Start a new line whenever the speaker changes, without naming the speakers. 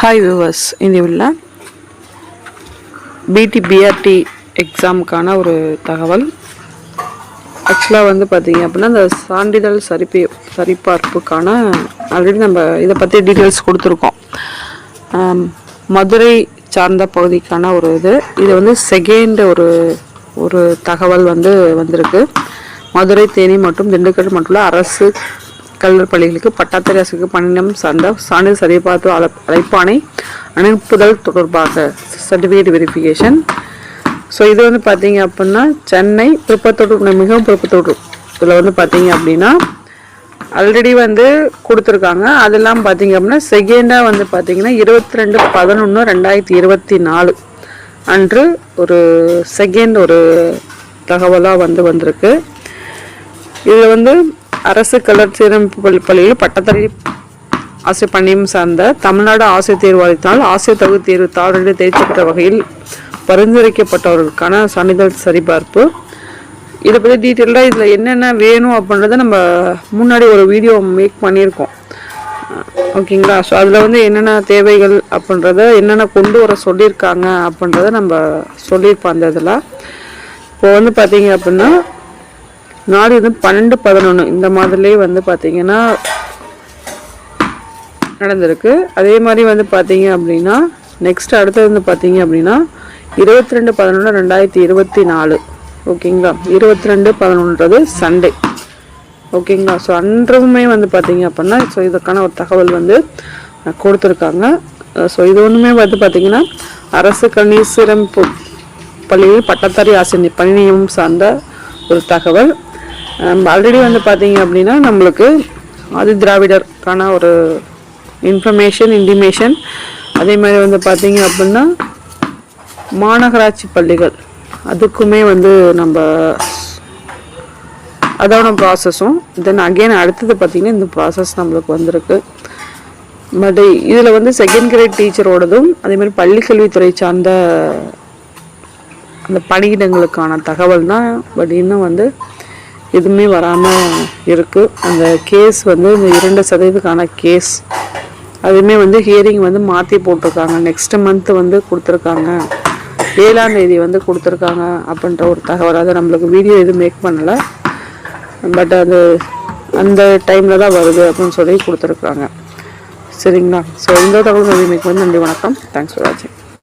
Hi viewers இந்த உள்ள பிடி பிஆர்டி எக்ஸாமுக்கான ஒரு தகவல். ஆக்சுவலாக வந்து பார்த்தீங்க அப்படின்னா இந்த சான்றிதழ் சரிப்பி சரிபார்ப்புக்கான ஆல்ரெடி நம்ம இதை பற்றி டீட்டெயில்ஸ் கொடுத்துருக்கோம். மதுரை சார்ந்த பகுதிக்கான ஒரு இது. இது வந்து செகண்ட் ஒரு ஒரு தகவல் வந்து வந்திருக்கு. மதுரை தேனி மற்றும் திண்டுக்கல் மட்டும் அரசு கல்லூரி பள்ளிகளுக்கு பட்டாத்தரி அரசுக்கு பணியிடம் சார்ந்த சான்றிதழ் சரிபார்ப்பு அழை- அனுப்புதல் தொடர்பாக சர்டிஃபிகேட் வெரிஃபிகேஷன் ஸோ இது வந்து பார்த்தீங்க அப்படின்னா சென்னை விருப்பத்தோடு மிகவும் திருப்பத்தூர் இதில் வந்து பார்த்தீங்க அப்படின்னா ஆல்ரெடி வந்து கொடுத்துருக்காங்க. அதெல்லாம் பார்த்தீங்க அப்படின்னா செகண்டாக வந்து பார்த்தீங்கன்னா இருபத்தி ரெண்டு பதினொன்று ரெண்டாயிரத்தி இருபத்தி நாலு அன்று ஒரு செகண்ட் ஒரு தகவலாக வந்து வந்திருக்கு. இதில் வந்து அரசு கலர் சீரமைப்பு பள்ளி பள்ளியில் பட்டதாரி ஆசிரியர் பணியும் சார்ந்த தமிழ்நாடு ஆசிரியர் தேர்வாளத்தினால் ஆசிரியர் தகுதி தேர்வு தாழ்நிலை தேர்ச்சி பெற்ற வகையில் பரிந்துரைக்கப்பட்டவர்களுக்கான சான்றிதழ் சரிபார்ப்பு. இதை பற்றி டீட்டெயிலாக இதில் என்னென்ன வேணும் அப்படின்றத நம்ம முன்னாடி ஒரு வீடியோ மேக் பண்ணியிருக்கோம். ஓகேங்களா ஸோ அதில் வந்து என்னென்ன தேவைகள் அப்படின்றத என்னென்ன கொண்டு வர சொல்லியிருக்காங்க அப்படின்றத நம்ம சொல்லியிருப்போம் அந்த இதில். இப்போ வந்து பார்த்தீங்க அப்படின்னா நாலு இது பன்னெண்டு பதினொன்று இந்த மாதிரிலே வந்து பார்த்தீங்கன்னா நடந்திருக்கு. அதே மாதிரி வந்து பார்த்தீங்க அப்படின்னா நெக்ஸ்ட் அடுத்தது வந்து பார்த்தீங்க அப்படின்னா இருபத்தி ரெண்டு பதினொன்று ரெண்டாயிரத்தி இருபத்தி நாலு ஓகேங்களா? இருபத்தி ரெண்டு பதினொன்றது சண்டே ஓகேங்களா? ஸோ அன்றவுமே வந்து பார்த்தீங்க அப்படின்னா ஸோ இதுக்கான ஒரு தகவல் வந்து கொடுத்துருக்காங்க. ஸோ இது ஒன்றுமே வந்து பார்த்தீங்கன்னா அரசு கல்வி பள்ளியில் பட்டதாரி ஆசிரியர் பணி சார்ந்த ஒரு தகவல். ஆல்ரெடி வந்து பார்த்தீங்க அப்படின்னா நம்மளுக்கு ஆதி திராவிடருக்கான ஒரு இன்ஃபர்மேஷன் இன்டிமேஷன் அதே மாதிரி வந்து பார்த்தீங்க அப்படின்னா மாநகராட்சி பள்ளிகள். அதுக்குமே வந்து நம்ம அதோட ப்ராசஸும் தென் அகைன் அடுத்தது பார்த்திங்கன்னா இந்த ப்ராசஸ் நம்மளுக்கு வந்திருக்கு. பட் இதில் வந்து செகண்ட் கிரேட் டீச்சரோடதும் அதேமாதிரி பள்ளிக்கல்வித்துறை சார்ந்த அந்த பணியிடங்களுக்கான தகவல் தான். பட் இன்னும் வந்து எதுவுமே வராமல் இருக்குது அந்த கேஸ் வந்து இந்த இரண்டு சதவீதத்துக்கான கேஸ் அதுவுமே வந்து ஹியரிங் வந்து மாற்றி போட்டிருக்காங்க. நெக்ஸ்ட் மந்த் வந்து கொடுத்துருக்காங்க. ஏழாம் தேதி வந்து கொடுத்துருக்காங்க அப்படின்ற ஒரு தகவல். அதை நம்மளுக்கு வீடியோ எதுவும் மேக் பண்ணலை. பட் அது அந்த டைமில் தான் வருது அப்படின்னு சொல்லி கொடுத்துருக்குறாங்க சரிங்களா? ஸோ இந்த தகவல் மேக் வந்து நன்றி வணக்கம். தேங்க்ஸ் ஃபார் வாட்சிங்